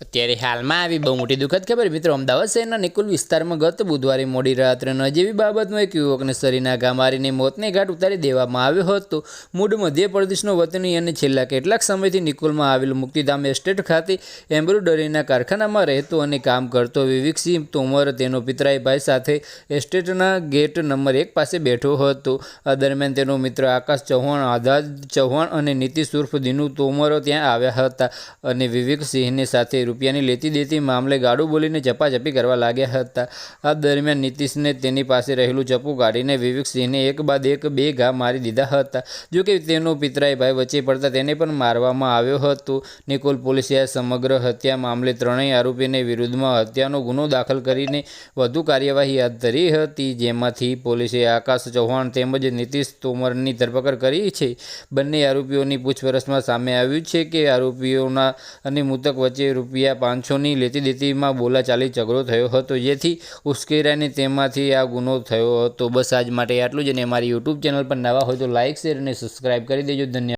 ત્યારે હાલમાં આવી બહુ મોટી દુઃખદ ખબર. મિત્રો, અમદાવાદ શહેરના નિકુલ વિસ્તારમાં ગત બુધવારે મોડી રાત્રે નજીવી બાબતમાં એક યુવકને શરીરના ઘા મારીને મોતને ઘાટ ઉતારી દેવામાં આવ્યો હતો. મૂળ મધ્યપ્રદેશનો વતની અને છેલ્લા કેટલાક સમયથી નિકુલમાં આવેલું મુક્તિધામ એસ્ટેટ ખાતે એમ્બ્રોઇડરીના કારખાનામાં રહેતો અને કામ કરતો વિવેકસિંહ તોમર, તેનો પિતરાઈભાઈ સાથે એસ્ટેટના ગેટ નંબર એક પાસે બેઠો હતો. આ દરમિયાન તેનો મિત્ર આકાશ ચૌહાણ, આઝાદ ચૌહાણ અને નીતિશ ઉર્ફ દિનુ તોમરો ત્યાં આવ્યા હતા અને વિવેકસિંહને સાથે રૂપિયાની લેતી દેતી મામલે ગાડું બોલીને ઝપાઝપી કરવા લાગ્યા હતા. આ દરમિયાન નીતિશને તેની પાસે રહેલું ચપ્પુ કાઢીને વિવેકસિંહને એક બાદ એક બે ઘા મારી દીધા હતા. જોકે તેનો પિતરાઈ ભાઈ વચ્ચે પડતા તેને પણ મારવામાં આવ્યો હતો. નિકોલ પોલીસે આ સમગ્ર હત્યા મામલે ત્રણેય આરોપીને વિરુદ્ધમાં હત્યાનો ગુનો દાખલ કરીને વધુ કાર્યવાહી હાથ ધરી હતી, જેમાંથી પોલીસે આકાશ ચૌહાણ તેમજ નીતિશ તોમરની ધરપકડ કરી છે. બંને આરોપીઓની પૂછપરછમાં સામે આવ્યું છે કે આરોપીઓના અને મૃતક વચ્ચે રૂપિયા પાંચસોની લેતી દેતીમાં બોલાચાલી ઝઘડો થયો હતો. જેથી ઉશ્કેરાને તેમાંથી આ ગુનો થયો હતો. બસ આજ માટે આટલું જ અને અમારી યુટ્યુબ ચેનલ પર નવા હોય તો લાઇક શેર અને સબસ્ક્રાઈબ કરી દેજો. ધન્યવાદ.